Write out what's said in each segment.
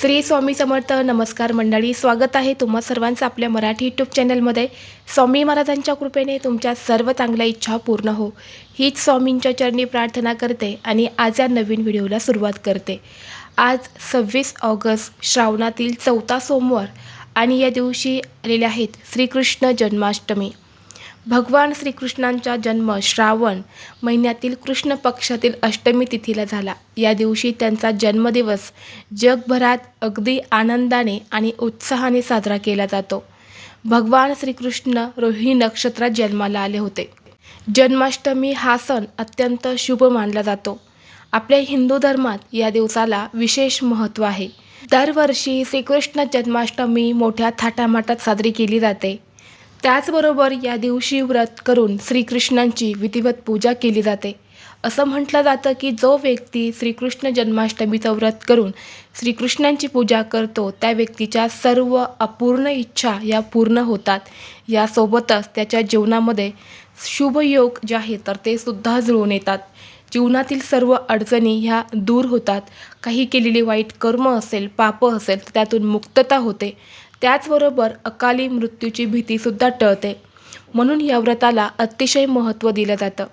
श्री स्वामी समर्थ नमस्कार मंडळी स्वागत आहे तुम्हा सर्वांचं आपल्या मराठी यूट्यूब चॅनलमध्ये स्वामी महाराजांच्या कृपेने तुमच्या सर्व चांगल्या इच्छा पूर्ण हो. हीच स्वामींच्या चरणी प्रार्थना करते आणि आज या नवीन व्हिडिओला सुरुवात करते. आज सव्वीस ऑगस्ट श्रावणातील चौथा सोमवार आणि या दिवशी आलेले आहेत श्रीकृष्ण जन्माष्टमी. भगवान श्रीकृष्णांचा जन्म श्रावण महिन्यातील कृष्ण पक्षातील अष्टमी तिथीला झाला. या दिवशी त्यांचा जन्मदिवस जगभरात अगदी आनंदाने आणि उत्साहाने साजरा केला जातो. भगवान श्रीकृष्ण रोहिणी नक्षत्रात जन्माला आले होते. जन्माष्टमी हा सण अत्यंत शुभ मानला जातो. आपल्या हिंदू धर्मात या दिवसाला विशेष महत्त्व आहे. दरवर्षी श्रीकृष्ण जन्माष्टमी मोठ्या थाटामाटात साजरी केली जाते. त्याचबरोबर या दिवशी व्रत करून श्रीकृष्णांची विधिवत पूजा केली जाते. असं म्हटलं जातं की जो व्यक्ती श्रीकृष्ण जन्माष्टमीचं व्रत करून श्रीकृष्णांची पूजा करतो त्या व्यक्तीच्या सर्व अपूर्ण इच्छा या पूर्ण होतात. यासोबतच त्याच्या जीवनामध्ये शुभयोग जे आहे तर ते सुद्धा जुळून येतात. जीवनातील सर्व अडचणी ह्या दूर होतात. काही केलेली वाईट कर्म असेल पाप असेल तर त्यातून मुक्तता होते. त्याचबरोबर अकाली मृत्यूची भीतीसुद्धा टळते. म्हणून या व्रताला अतिशय महत्त्व दिलं जातं.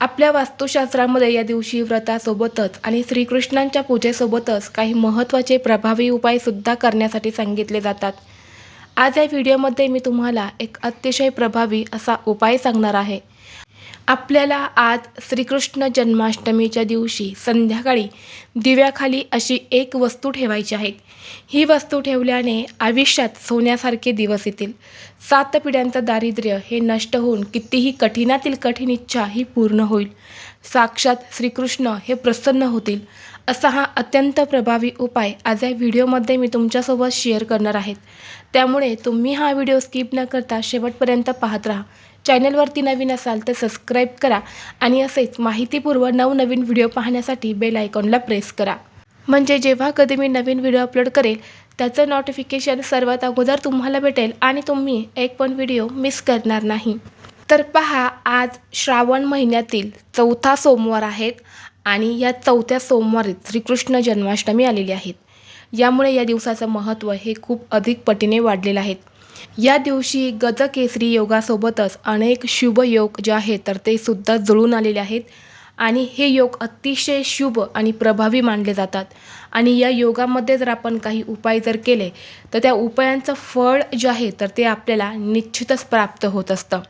आपल्या वास्तुशास्त्रामध्ये या दिवशी व्रतासोबतच आणि श्रीकृष्णांच्या पूजेसोबतच काही महत्त्वाचे प्रभावी उपायसुद्धा करण्यासाठी सांगितले जातात. आज या व्हिडिओमध्ये मी तुम्हाला एक अतिशय प्रभावी असा उपाय सांगणार आहे. आपल्याला आज श्रीकृष्ण जन्माष्टमीच्या दिवशी संध्याकाळी दिव्याखाली अशी एक वस्तू ठेवायची आहे. ही वस्तू ठेवल्याने आयुष्यात सोन्यासारखे दिवस येतील. सात पिढ्यांचं दारिद्र्य हे नष्ट होऊन कितीही कठीणातील कठीण इच्छा ही पूर्ण होईल. साक्षात श्रीकृष्ण हे प्रसन्न होतील. असा हा अत्यंत प्रभावी उपाय आज या व्हिडिओमध्ये मी तुमच्यासोबत शेअर करणार आहेत त्यामुळे तुम्ही हा व्हिडिओ स्किप न करता शेवटपर्यंत पाहत राहा. चॅनलवरती नवीन असाल तर सबस्क्राईब करा आणि असेच माहितीपूर्व नवनवीन व्हिडिओ पाहण्यासाठी बेल आयकॉनला प्रेस करा. म्हणजे जेव्हा कधी मी नवीन व्हिडिओ अपलोड करेल त्याचं नोटिफिकेशन सर्वात अगोदर तुम्हाला भेटेल आणि तुम्ही एक पण व्हिडिओ मिस करणार नाही. तर पहा आज श्रावण महिन्यातील चौथा सोमवार आहेत आणि या चौथ्या सोमवारी श्रीकृष्ण जन्माष्टमी आलेली आहेत. यामुळे या दिवसाचं महत्त्व हे खूप अधिक पटीने वाढलेलं आहे. या दिवशी गजकेसरी योगासोबतच अनेक शुभ योग जे आहेत तर ते सुद्धा जुळून आलेले आहेत. आणि हे योग अतिशय शुभ आणि प्रभावी मानले जातात. आणि या योगामध्ये जर आपण काही उपाय जर केले तर त्या उपायांचं फळ जे आहे तर ते आपल्याला निश्चितच प्राप्त होत असतं.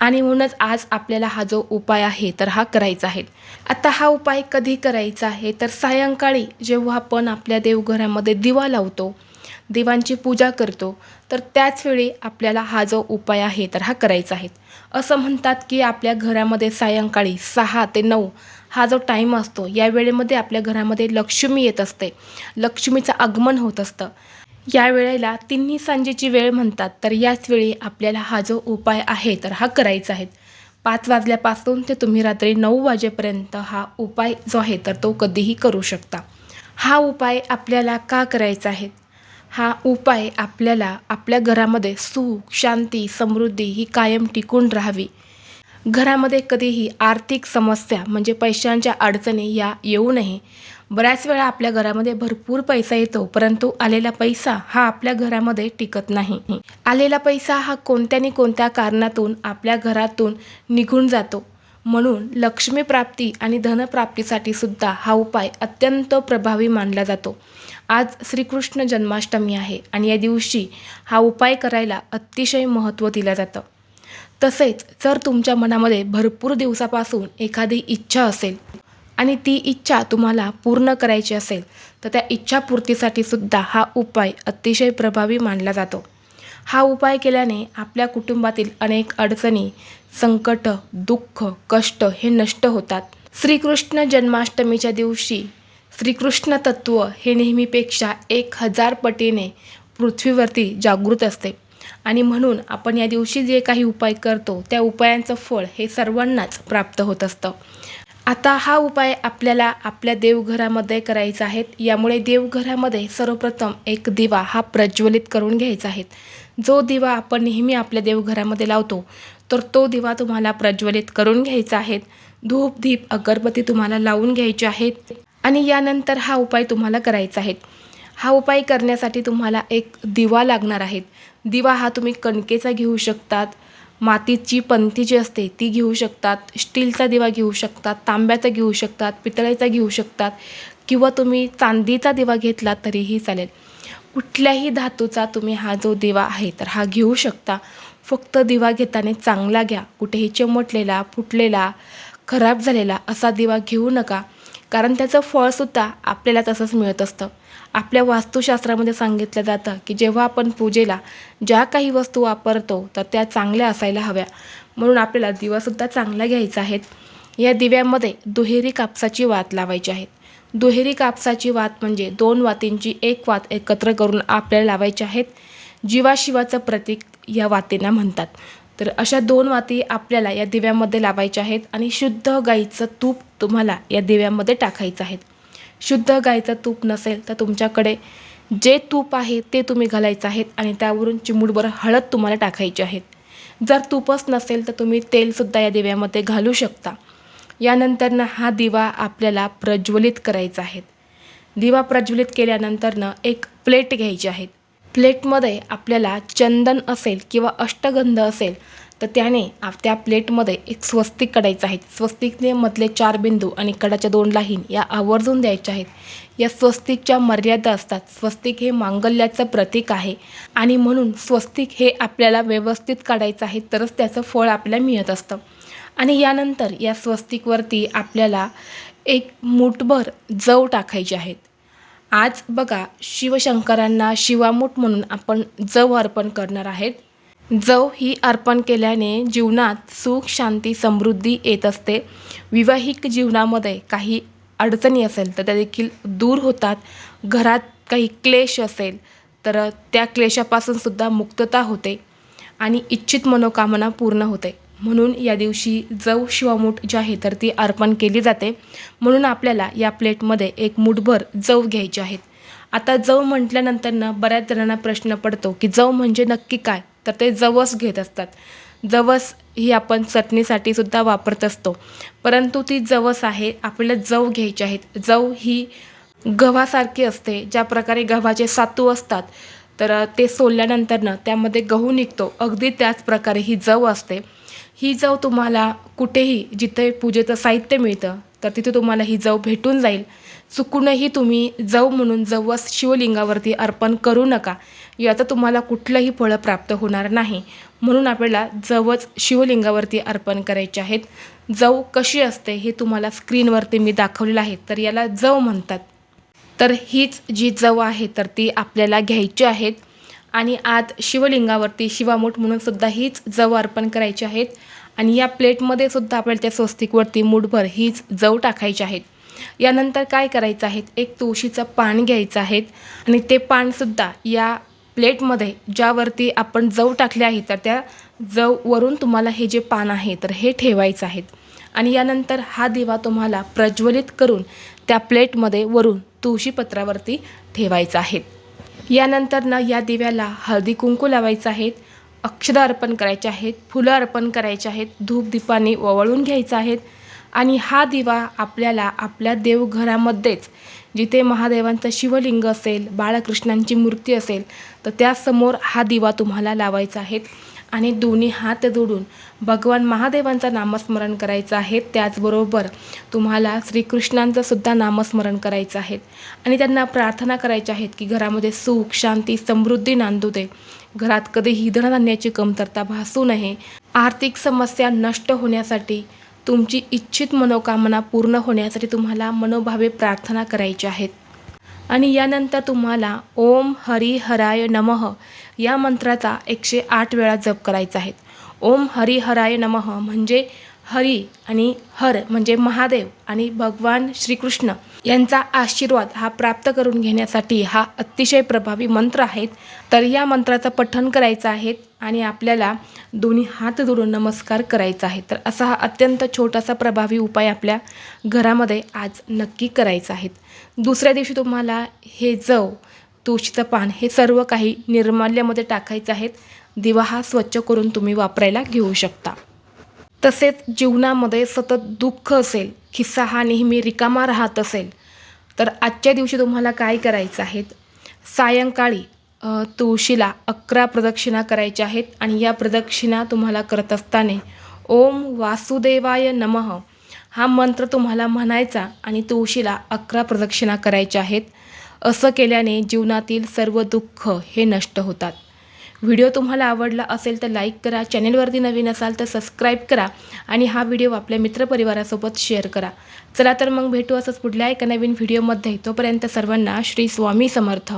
आणि म्हणूनच आज आपल्याला हा जो उपाय आहे तर हा करायचा आहे. आता हा उपाय कधी करायचा आहे तर सायंकाळी जेव्हा आपण आपल्या देवघरामध्ये दिवा लावतो देवांची पूजा करतो तर त्याच वेळी आपल्याला हा जो उपाय आहे तर हा करायचा आहे. असं म्हणतात की आपल्या घरामध्ये सायंकाळी सहा ते नऊ हा जो टाईम असतो या वेळेमध्ये आपल्या घरामध्ये लक्ष्मी येत असते. लक्ष्मीचं आगमन होत असतं. या वेळेला तिन्ही सांजेची वेळ म्हणतात तर याचवेळी आपल्याला हा जो उपाय आहे तर हा करायचा आहे. पाच वाजल्यापासून ते तुम्ही रात्री नऊ वाजेपर्यंत हा उपाय जो आहे तर तो कधीही करू शकता. हा उपाय आपल्याला का करायचा आहे? हा उपाय आपल्याला आपल्या घरामध्ये सुख शांती समृद्धी ही कायम टिकून राहावी. घरामध्ये कधीही आर्थिक समस्या म्हणजे पैशांच्या अडचणी या येऊ नये. बऱ्याच वेळा आपल्या घरामध्ये भरपूर पैसा येतो परंतु आलेला पैसा हा आपल्या घरामध्ये टिकत नाही. आलेला पैसा हा कोणत्या कोणत्या कारणातून आपल्या घरातून निघून जातो? म्हणून लक्ष्मी प्राप्ती आणि धनप्राप्तीसाठी सुद्धा हा उपाय अत्यंत प्रभावी मानला जातो. आज श्रीकृष्ण जन्माष्टमी आहे आणि या दिवशी हा उपाय करायला अतिशय महत्त्व दिलं जातं. तसेच जर तुमच्या मनामध्ये भरपूर दिवसापासून एखादी इच्छा असेल आणि ती इच्छा तुम्हाला पूर्ण करायची असेल तर त्या इच्छापूर्तीसाठी सुद्धा हा उपाय अतिशय प्रभावी मानला जातो. हा उपाय केल्याने आपल्या कुटुंबातील अनेक अडचणी संकट दुःख कष्ट हे नष्ट होतात. श्रीकृष्ण जन्माष्टमीच्या दिवशी श्रीकृष्ण तत्त्व हे नेहमीपेक्षा एक हजार पटीने पृथ्वीवरती जागृत असते. आणि म्हणून आपण या दिवशी जे काही उपाय करतो त्या उपायांचं फळ हे सर्वांनाच प्राप्त होत असतं. आता हा उपाय आपल्याला आपल्या देवघरामध्ये करायचा आहे. यामुळे देवघरामध्ये सर्वप्रथम एक दिवा हा प्रज्वलित करून घ्यायचा आहे. जो दिवा आपण नेहमी आपल्या देवघरामध्ये लावतो तर तो दिवा तुम्हाला प्रज्वलित करून घ्यायचा आहे. धूप दीप अगरबत्ती तुम्हाला लावून घ्यायची आहेत. आणि यानंतर हा उपाय तुम्हाला करायचा आहे. हा उपाय करण्यासाठी तुम्हाला एक दिवा लागणार आहे. दिवा हा तुम्ही कणकेचा घेऊ शकतात मातीची पंथी जी असते ती घेऊ शकतात स्टीलचा दिवा घेऊ शकतात तांब्याचा घेऊ शकतात पितळेचा घेऊ शकतात किंवा तुम्ही चांदीचा दिवा घेतला तरीही चालेल. कुठल्याही धातूचा तुम्ही हा जो दिवा आहे तर हा घेऊ शकता. फक्त दिवा घेताना चांगला घ्या. कुठेही चिमटलेला फुटलेला खराब झालेला असा दिवा घेऊ नका. कारण त्याचं फळसुद्धा आपल्याला तसंच मिळत असतं. आपल्या वास्तुशास्त्रामध्ये सांगितलं जातं की जेव्हा आपण पूजेला ज्या काही वस्तू वापरतो तर त्या चांगल्या असायला हव्या. म्हणून आपल्याला दिवासुद्धा चांगला घ्यायचा आहे. या दिव्यामध्ये दुहेरी कापसाची वात लावायची आहे. दुहेरी कापसाची वात म्हणजे दोन वातींची एक वात एकत्र करून आपल्याला लावायची आहेत. जीवाशिवाचं प्रतीक या वातींना म्हणतात. तर अशा दोन वाती आपल्याला या दिव्यामध्ये लावायच्या आहेत आणि शुद्ध गाईचं तूप तुम्हाला या दिव्यामध्ये टाकायचं आहे. शुद्ध गाईचं तूप नसेल तर तुमच्याकडे जे तूप आहे ते तुम्ही घालायचं आहेत आणि त्यावरून चिमूटभर हळद तुम्हाला टाकायची आहेत जर तूपच नसेल तर तुम्ही तेलसुद्धा या दिव्यामध्ये घालू शकता. यानंतरनं हा दिवा आपल्याला प्रज्वलित करायचा आहे. दिवा प्रज्वलित केल्यानंतरनं एक प्लेट घ्यायची आहे. प्लेटमध्ये आपल्याला चंदन असेल किंवा अष्टगंध असेल तर त्याने आप त्या प्लेटमध्ये एक स्वस्तिक काढायचं आहे स्वस्तिकने मधले चार बिंदू आणि कडाच्या दोन लाहीन या आवर्जून द्यायच्या आहेत. या स्वस्तिकच्या मर्यादा असतात. स्वस्तिक हे मांगल्याचं प्रतीक आहे आणि म्हणून स्वस्तिक हे आपल्याला व्यवस्थित काढायचं आहे तरच त्याचं फळ आपल्याला मिळत असतं. आणि यानंतर या स्वस्तिकवरती आपल्याला एक मुठभर जव टाकायचे आहेत. आज बघा शिवशंकरांना शिवामूठ म्हणून आपण जव अर्पण करणार आहेत. जव ही अर्पण केल्याने जीवनात सुख शांती समृद्धी येत असते. विवाहिक जीवनामध्ये काही अडचणी असेल तर त्या देखील दूर होतात. घरात काही क्लेश असेल तर त्या क्लेशापासून सुद्धा मुक्तता होते आणि इच्छित मनोकामना पूर्ण होते. म्हणून या दिवशी जव शिवामूठ जी आहे तर ती अर्पण केली जाते. म्हणून आपल्याला या प्लेटमध्ये एक मुठभर जव घ्यायचे आहेत. आता जव म्हटल्यानंतरनं बऱ्याच जणांना प्रश्न पडतो की जव म्हणजे नक्की काय? तर ते जवस घेत असतात. जवस ही आपण चटणीसाठी सुद्धा वापरत असतो. परंतु ती जवस आहे आपल्याला जव घ्यायची आहेत. जव ही गव्हासारखी असते ज्या प्रकारे गव्हाचे सातू असतात. तर ते सोलल्यानंतरनं त्यामध्ये गहू निघतो. अगदी त्याच प्रकारे ही जव असते. ही जव तुम्हाला कुठेही जिथे पूजेचं साहित्य मिळतं तर तिथे तुम्हाला ही जव भेटून जाईल. चुकूनही तुम्ही जव म्हणून जवस शिवलिंगावरती अर्पण करू नका. याचं तुम्हाला कुठलंही फळं प्राप्त होणार नाही. म्हणून आपल्याला जवच शिवलिंगावरती अर्पण करायचे आहेत. जव कशी असते हे तुम्हाला स्क्रीनवरती मी दाखवलेलं आहे तर याला जव म्हणतात. तर हीच जी जव आहे तर ती आपल्याला घ्यायची आहेत. आणि आत शिवलिंगावरती शिवामूठ म्हणून सुद्धा हीच जव अर्पण करायची आहेत. आणि या प्लेटमध्ये सुद्धा आपल्याला त्या स्वस्तिकवरती मूठभर हीच जव टाकायची आहेत. यानंतर काय करायचं आहे? एक तुळशीचं पान घ्यायचं आहे आणि ते पानसुद्धा या प्लेटमध्ये ज्यावरती आपण जव टाकले आहे तर त्या जववरून तुम्हाला हे जे पान आहे तर हे ठेवायचं आहे. आणि यानंतर हा दिवा तुम्हाला प्रज्वलित करून त्या प्लेटमध्ये वरून तुळशीपत्रावरती ठेवायचा आहे. यानंतर ना या दिव्याला हळदी कुंकू लावायचं आहेत अक्षदा अर्पण करायचे आहेत फुलं अर्पण करायचे आहेत धूप दीपाने ओवाळून घ्यायचं आहेत. आणि हा दिवा आपल्याला आपल्या देवघरामध्येच जिथे महादेवांचं शिवलिंग असेल बाळकृष्णांची मूर्ती असेल तर त्यासमोर हा दिवा तुम्हाला लावायचा आहे. आणि दोन्ही हात जोडून भगवान महादेवांचं नामस्मरण करायचं आहे. त्याचबरोबर तुम्हाला श्रीकृष्णांचं सुद्धा नामस्मरण करायचं आहे. आणि त्यांना प्रार्थना करायच्या आहेत की घरामध्ये सुख शांती समृद्धी नांदू दे. घरात कधीही धनधान्याची कमतरता भासू नये. आर्थिक समस्या नष्ट होण्यासाठी तुमची इच्छित मनोकामना पूर्ण होण्यासाठी तुम्हाला मनोभावे प्रार्थना करायची आहेत. आणि यानंतर तुम्हाला ओम हरी हराय नमः या मंत्राचा एकशे आठ वेळा जप करायचा आहे. ओम हरी हराय नमः म्हणजे हरी आणि हर म्हणजे महादेव आणि भगवान श्रीकृष्ण यांचा आशीर्वाद हा प्राप्त करून घेण्यासाठी हा अतिशय प्रभावी मंत्र आहेत. तर या मंत्राचं पठण करायचं आहे आणि आपल्याला दोन्ही हात जोडून नमस्कार करायचा आहे. तर असा हा अत्यंत छोटासा प्रभावी उपाय आपल्या घरामध्ये आज नक्की करायचा आहे. दुसऱ्या दिवशी तुम्हाला हे जव तुळशीचं पान हे सर्व काही निर्माल्यामध्ये टाकायचं आहेत. दिवा हा स्वच्छ करून तुम्ही वापरायला घेऊ शकता. तसेच जीवनामध्ये सतत दुःख असेल खिस्सा हा नेहमी रिकामा राहत असेल तर आजच्या दिवशी तुम्हाला काय करायचं आहेत सायंकाळी तुळशीला अकरा प्रदक्षिणा करायच्या आहेत आणि या प्रदक्षिणा तुम्हाला करत असताना ओम वासुदेवाय नमः हा मंत्र तुम्हाला म्हणायचा आणि तुळशीला अकरा प्रदक्षिणा करायच्या आहेत. असं केल्याने जीवनातील सर्व दुःख हे नष्ट होतात. व्हिडिओ तुम्हाला आवडला असेल तर लाईक करा चॅनेलवरती नवीन असाल तर सबस्क्राईब करा आणि हा व्हिडिओ आपल्या मित्रपरिवारासोबत शेअर करा. चला तर मग भेटू असंच पुढल्या एका नवीन व्हिडिओमध्ये. तोपर्यंत सर्वांना श्री स्वामी समर्थ.